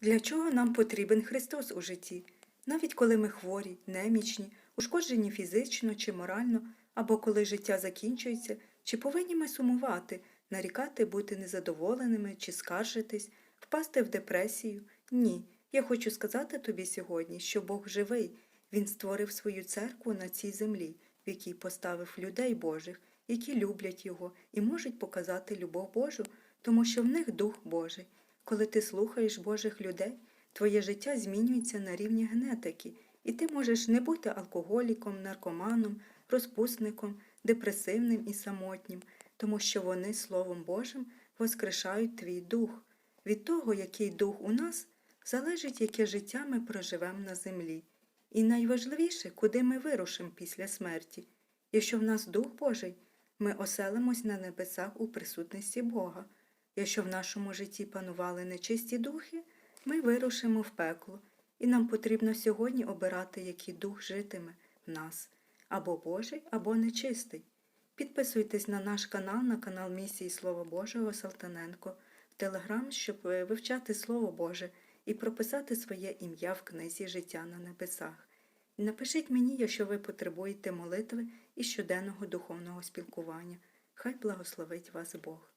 Для чого нам потрібен Христос у житті? Навіть коли ми хворі, немічні, ушкоджені фізично чи морально, або коли життя закінчується, чи повинні ми сумувати, нарікати, бути незадоволеними чи скаржитись, впасти в депресію? Ні. Я хочу сказати тобі сьогодні, що Бог живий. Він створив свою церкву на цій землі, в якій поставив людей Божих, які люблять Його і можуть показати любов Божу, тому що в них Дух Божий. Коли ти слухаєш Божих людей, твоє життя змінюється на рівні генетики, і ти можеш не бути алкоголіком, наркоманом, розпусником, депресивним і самотнім, тому що вони Словом Божим воскрешають твій дух. Від того, який дух у нас, залежить, яке життя ми проживемо на землі. І найважливіше, куди ми вирушимо після смерті. Якщо в нас Дух Божий, ми оселимось на небесах у присутності Бога. Якщо в нашому житті панували нечисті духи, ми вирушимо в пекло, і нам потрібно сьогодні обирати, який дух житиме в нас або Божий, або нечистий. Підписуйтесь на наш канал, на канал місії Слова Божого Салтаненко в Телеграм, щоб е, вивчати Слово Боже і прописати своє ім'я в книзі життя на небесах. Напишіть мені, якщо ви потребуєте молитви і щоденного духовного спілкування. Хай благословить вас Бог.